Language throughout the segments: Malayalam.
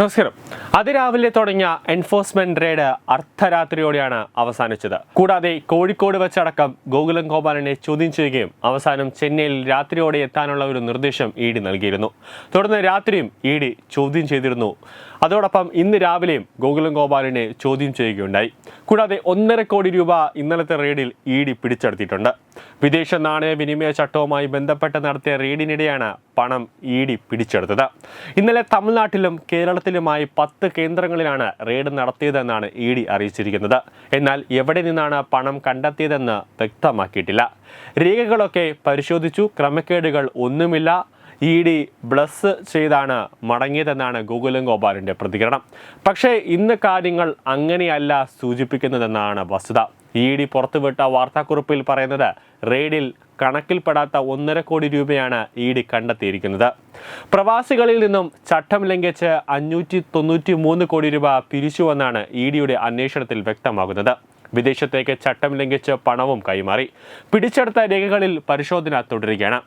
നമസ്കാരം. അതിരാവിലെ തുടങ്ങിയ എൻഫോഴ്സ്മെന്റ് റെയ്ഡ് അർദ്ധരാത്രിയോടെയാണ് അവസാനിച്ചത്. കൂടാതെ കോഴിക്കോട് വെച്ചടക്കം ഗോകുലം ഗോപാലനെ ചോദ്യം ചെയ്യുകയും അവസാനം ചെന്നൈയിൽ രാത്രിയോടെ എത്താനുള്ള ഒരു നിർദ്ദേശം ഇ ഡി നൽകിയിരുന്നു. തുടർന്ന് രാത്രിയും ഇ ഡി ചോദ്യം ചെയ്തിരുന്നു. അതോടൊപ്പം ഇന്ന് രാവിലെയും ഗോകുലം ഗോപാലിനെ ചോദ്യം ചെയ്യുകയുണ്ടായി. കൂടാതെ ഒന്നര കോടി രൂപ ഇന്നലത്തെ റെയ്ഡിൽ ഇ ഡി പിടിച്ചെടുത്തിട്ടുണ്ട്. വിദേശ നാണയ വിനിമയ ചട്ടവുമായി ബന്ധപ്പെട്ട് നടത്തിയ റെയ്ഡിനിടെയാണ് പണം ഇ ഡി പിടിച്ചെടുത്തത്. ഇന്നലെ തമിഴ്നാട്ടിലും കേരളത്തിലുമായി പത്ത് കേന്ദ്രങ്ങളിലാണ് റെയ്ഡ് നടത്തിയതെന്നാണ് ഇ ഡി അറിയിച്ചിരിക്കുന്നത്. എന്നാൽ എവിടെ നിന്നാണ് പണം കണ്ടെത്തിയതെന്ന് വ്യക്തമാക്കിയിട്ടില്ല. രേഖകളൊക്കെ പരിശോധിച്ചു. ക്രമക്കേടുകൾ ഒന്നുമില്ല. ഇ ഡി ബ്ലസ് ചെയ്താണ് മടങ്ങിയതെന്നാണ് ഗോകുലം ഗോപാലിന്റെ പ്രതികരണം. പക്ഷേ ഇന്ന് കാര്യങ്ങൾ അങ്ങനെയല്ല സൂചിപ്പിക്കുന്നതെന്നാണ് വസ്തുത. ഇ ഡി പുറത്തുവിട്ട വാർത്താക്കുറിപ്പിൽ പറയുന്നത് റെയ്ഡിൽ കണക്കിൽപ്പെടാത്ത ഒന്നര കോടി രൂപയാണ് ഇ ഡി കണ്ടെത്തിയിരിക്കുന്നത്. പ്രവാസികളിൽ നിന്നും ചട്ടം ലംഘിച്ച് അഞ്ഞൂറ്റി തൊണ്ണൂറ്റി മൂന്ന് കോടി രൂപ പിരിച്ചുവെന്നാണ് ഇ ഡിയുടെ അന്വേഷണത്തിൽ വ്യക്തമാകുന്നത്. വിദേശത്തേക്ക് ചട്ടം ലംഘിച്ച് പണവും കൈമാറി. പിടിച്ചെടുത്ത രേഖകളിൽ പരിശോധന തുടരുകയാണ്.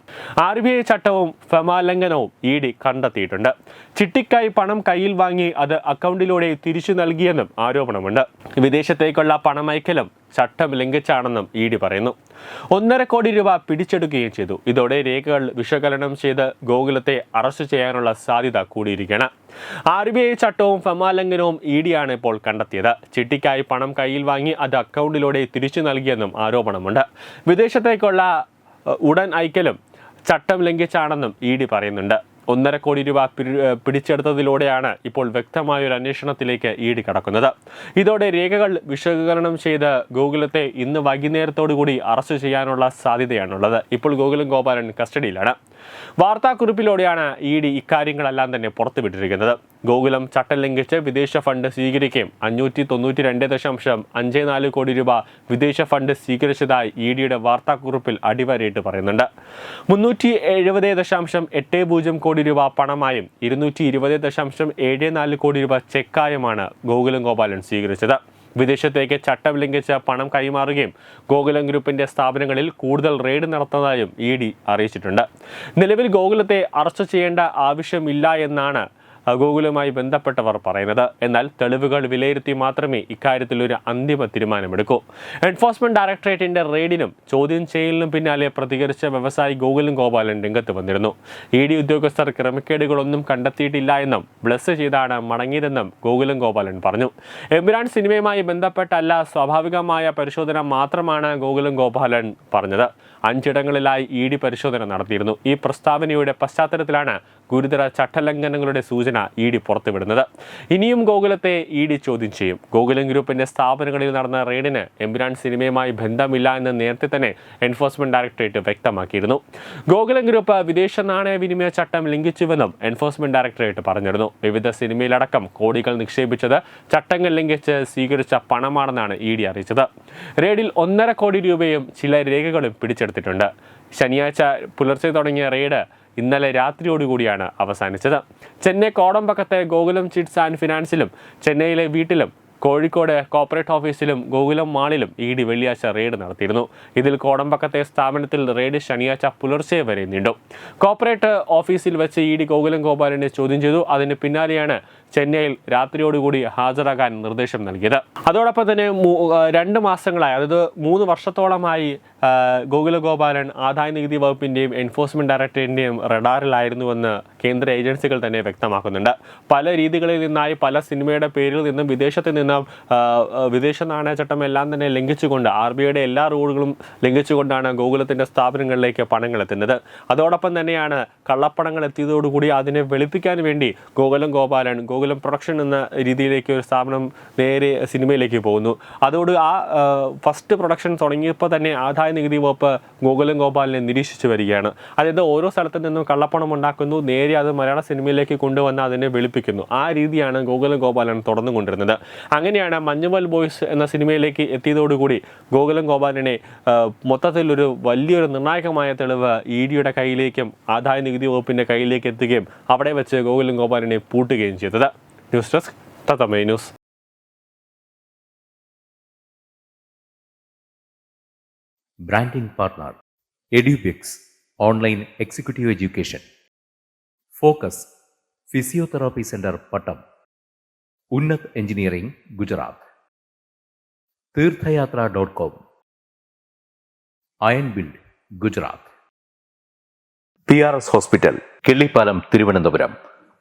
ആർ ബി ഐ ചട്ടവും ഫെമ ലംഘനവും ഇ ഡി കണ്ടെത്തിയിട്ടുണ്ട്. ചിട്ടിക്കായി പണം കയ്യിൽ വാങ്ങി അത് അക്കൗണ്ടിലൂടെ തിരിച്ചു നൽകിയെന്നും ആരോപണമുണ്ട്. വിദേശത്തേക്കുള്ള പണമയക്കലും ചട്ടം ലംഘിച്ചാണെന്നും ഇ ഡി പറയുന്നു. ഒന്നര കോടി രൂപ പിടിച്ചെടുക്കുകയും ചെയ്തു. ഇതോടെ രേഖകൾ വിശകലനം ചെയ്ത് ഗോകുലത്തെ അറസ്റ്റ് ചെയ്യാനുള്ള സാധ്യത കൂടിയിരിക്കുകയാണ്. ആർ ബി ഐ ചട്ടവും ഫമാലംഘനവും ഇ ഡിയാണ് ഇപ്പോൾ കണ്ടെത്തിയത്. ചിട്ടിക്കായി പണം കയ്യിൽ വാങ്ങി അത് അക്കൗണ്ടിലൂടെ തിരിച്ചു നൽകിയെന്നും ആരോപണമുണ്ട്. വിദേശത്തേക്കുള്ള ഉടൻ അയക്കലും ചട്ടം ലംഘിച്ചാണെന്നും ഇ ഡി പറയുന്നുണ്ട്. ഒന്നര കോടി രൂപ പിടിച്ചെടുത്തതിലൂടെയാണ് ഇപ്പോൾ വ്യക്തമായ ഒരു അന്വേഷണത്തിലേക്ക് ഈടി കടക്കുന്നത്. ഇതോടെ രേഖകൾ വിശകലനം ചെയ്ത് ഗോകുലത്തെ ഇന്ന് വൈകുന്നേരത്തോടുകൂടി അറസ്റ്റ് ചെയ്യാനുള്ള സാധ്യതയാണുള്ളത്. ഇപ്പോൾ ഗോകുലം ഗോപാലൻ കസ്റ്റഡിയിലാണ്. വാർത്താക്കുറിപ്പിലൂടെയാണ് ഇ ഡി ഇക്കാര്യങ്ങളെല്ലാം തന്നെ പുറത്തുവിട്ടിരിക്കുന്നത്. ഗോകുലം ചട്ടം ലംഘിച്ച് വിദേശ ഫണ്ട് സ്വീകരിക്കുകയും അഞ്ഞൂറ്റി തൊണ്ണൂറ്റി രണ്ട് ദശാംശം അഞ്ച് നാല് കോടി രൂപ വിദേശ ഫണ്ട് സ്വീകരിച്ചതായി ഇ ഡിയുടെ വാർത്താക്കുറിപ്പിൽ അടിവരയിട്ട് പറയുന്നുണ്ട്. മുന്നൂറ്റി എഴുപത് ദശാംശം എട്ട് പൂജ്യം കോടി രൂപ പണമായും ഇരുന്നൂറ്റി ഇരുപത് ദശാംശം ഏഴ് നാല് കോടി രൂപ ചെക്കായുമാണ് ഗോകുലം ഗോപാലൻ സ്വീകരിച്ചത്. വിദേശത്തേക്ക് ചട്ടം ലംഘിച്ച് പണം കൈമാറുകയും ഗോകുലം ഗ്രൂപ്പിന്റെ സ്ഥാപനങ്ങളിൽ കൂടുതൽ റെയ്ഡ് നടത്തുന്നതായും ഇ ഡി അറിയിച്ചിട്ടുണ്ട്. നിലവിൽ ഗോകുലത്തെ അറസ്റ്റ് ചെയ്യേണ്ട ആവശ്യമില്ല എന്നാണ് ഗോകുലുമായി ബന്ധപ്പെട്ടവർ പറയുന്നത്. എന്നാൽ തെളിവുകൾ വിലയിരുത്തി മാത്രമേ ഇക്കാര്യത്തിൽ ഒരു അന്തിമ തീരുമാനമെടുക്കൂ. എൻഫോഴ്സ്മെന്റ് ഡയറക്ടറേറ്റിന്റെ റെയ്ഡിനും ചോദ്യം ചെയ്യലിനും പിന്നാലെ പ്രതികരിച്ച വ്യവസായി ഗൂഗിളും ഗോപാലൻ രംഗത്ത് വന്നിരുന്നു. ഇ ഡി ഉദ്യോഗസ്ഥർ ക്രമക്കേടുകളൊന്നും കണ്ടെത്തിയിട്ടില്ല എന്നും ബ്ലസ് ചെയ്താണ് മടങ്ങിയതെന്നും ഗോകുലം ഗോപാലൻ പറഞ്ഞു. എമ്പുരാൻ സിനിമയുമായി ബന്ധപ്പെട്ടല്ല സ്വാഭാവികമായ പരിശോധന മാത്രമാണ് ഗോകുലം ഗോപാലൻ പറഞ്ഞത്. അഞ്ചിടങ്ങളിലായി ഇ ഡി പരിശോധന നടത്തിയിരുന്നു. ഈ പ്രസ്താവനയുടെ പശ്ചാത്തലത്തിലാണ് ഗുരുതര ചട്ടലംഘനങ്ങളുടെ സൂചന ഇ ഡി പുറത്തുവിടുന്നത്? ഇനിയും ഗോകുലത്തെ ഇ ഡി ചോദ്യം ചെയ്യും. ഗോകുലം ഗ്രൂപ്പിന്റെ സ്ഥാപനങ്ങളിൽ നടന്ന റെയ്ഡിന് എമ്പുരാൻ സിനിമയുമായി ബന്ധമില്ല എന്ന് നേരത്തെ തന്നെ എൻഫോഴ്സ്മെന്റ് ഡയറക്ടറേറ്റ് വ്യക്തമാക്കിയിരുന്നു. ഗോകുലം ഗ്രൂപ്പ് വിദേശ നാണയ വിനിമയ ചട്ടം ലംഘിച്ചുവെന്നും എൻഫോഴ്സ്മെന്റ് ഡയറക്ടറേറ്റ് പറഞ്ഞിരുന്നു. വിവിധ സിനിമയിലടക്കം കോടികൾ നിക്ഷേപിച്ചത് ചട്ടങ്ങൾ ലംഘിച്ച് സ്വീകരിച്ച പണമാണെന്നാണ് ഇ ഡി അറിയിച്ചത്. റെയ്ഡിൽ ഒന്നര കോടി രൂപയും ചില രേഖകളും പിടിച്ചെടുത്തിട്ടുണ്ട്. ശനിയാഴ്ച പുലർച്ചെ തുടങ്ങിയ റെയ്ഡ് ഇന്നലെ രാത്രിയോടുകൂടിയാണ് അവസാനിച്ചത്. ചെന്നൈ കോടമ്പക്കത്തെ ഗോകുലം ചിറ്റ്സ് ആൻഡ് ഫിനാൻസിലും ചെന്നൈയിലെ വീട്ടിലും കോഴിക്കോട് കോർപ്പറേറ്റ് ഓഫീസിലും ഗോകുലം മാളിലും ഇ ഡി വെള്ളിയാഴ്ച റെയ്ഡ് നടത്തിയിരുന്നു. ഇതിൽ കോടമ്പക്കത്തെ സ്ഥാപനത്തിൽ റെയ്ഡ് ശനിയാഴ്ച പുലർച്ചെ വരെ നീണ്ടു. കോർപ്പറേറ്റ് ഓഫീസിൽ വെച്ച് ഇ ഡി ഗോകുലം ഗോപാലിനെ ചോദ്യം ചെയ്തു. അതിന് പിന്നാലെയാണ് ചെന്നൈയിൽ രാത്രിയോടുകൂടി ഹാജരാകാൻ നിർദ്ദേശം നൽകിയത്. അതോടൊപ്പം തന്നെ രണ്ട് മാസങ്ങളായി അതായത് മൂന്ന് വർഷത്തോളമായി ഗോകുലഗോപാലൻ ഗോകുല ഗോപാലൻ ആദായ നികുതി വകുപ്പിന്റെയും എൻഫോഴ്സ്മെന്റ് ഡയറക്ടറേറ്റിന്റെയും റഡാറിലായിരുന്നുവെന്ന് കേന്ദ്ര ഏജൻസികൾ തന്നെ വ്യക്തമാക്കുന്നുണ്ട്. പല രീതികളിൽ നിന്നായി പല സിനിമയുടെ പേരിൽ നിന്നും വിദേശത്ത് നിന്നും വിദേശ നാണയചട്ടം എല്ലാം തന്നെ ലംഘിച്ചുകൊണ്ട് ആർ ബി ഐയുടെ എല്ലാ റൂളുകളും ലംഘിച്ചുകൊണ്ടാണ് ഗോകുലത്തിന്റെ സ്ഥാപനങ്ങളിലേക്ക് പണങ്ങൾ എത്തുന്നത്. അതോടൊപ്പം തന്നെയാണ് കള്ളപ്പണങ്ങൾ എത്തിയതോടുകൂടി അതിനെ വെളുപ്പിക്കാൻ വേണ്ടി ഗോകുലം ഗോപാലൻ ഗോകുലം പ്രൊഡക്ഷൻ എന്ന രീതിയിലേക്ക് ഒരു സ്ഥാപനം നേരെ സിനിമയിലേക്ക് പോകുന്നു. അതോട് ആ ഫസ്റ്റ് പ്രൊഡക്ഷൻ തുടങ്ങിയപ്പോൾ തന്നെ ആദായ നികുതി വകുപ്പ് ഗോകുലം ഗോപാലിനെ നിരീക്ഷിച്ചു വരികയാണ്. അതായത് ഓരോ സ്ഥലത്തു നിന്നും കള്ളപ്പണം ഉണ്ടാക്കുന്നു നേരെ അത് മലയാള സിനിമയിലേക്ക് കൊണ്ടുവന്ന് അതിനെ വെളുപ്പിക്കുന്നു. ആ രീതിയാണ് ഗോകുലം ഗോപാലൻ തുടർന്നുകൊണ്ടിരുന്നത് അങ്ങനെയാണ് മഞ്ഞുമൽ ബോയ്സ് എന്ന സിനിമയിലേക്ക് എത്തിയതോടുകൂടി ഗോകുലം ഗോപാലിനെ മൊത്തത്തിലൊരു വലിയൊരു നിർണായകമായ തെളിവ് ഇ ഡിയുടെ കയ്യിലേക്കും ആദായ നികുതി വകുപ്പിന്റെ കയ്യിലേക്ക് എത്തുകയും അവിടെ വെച്ച് ഗോകുലം ഗോപാലിനെ പൂട്ടുകയും ചെയ്തത്. News desk തത്തമേ news branding partner Edubix online executive education focus physiotherapy centre Pattom Unnath engineering Gujarat Theerthayathra dot com iron build Gujarat P R S hospital Killipalam Thiruvananthapuram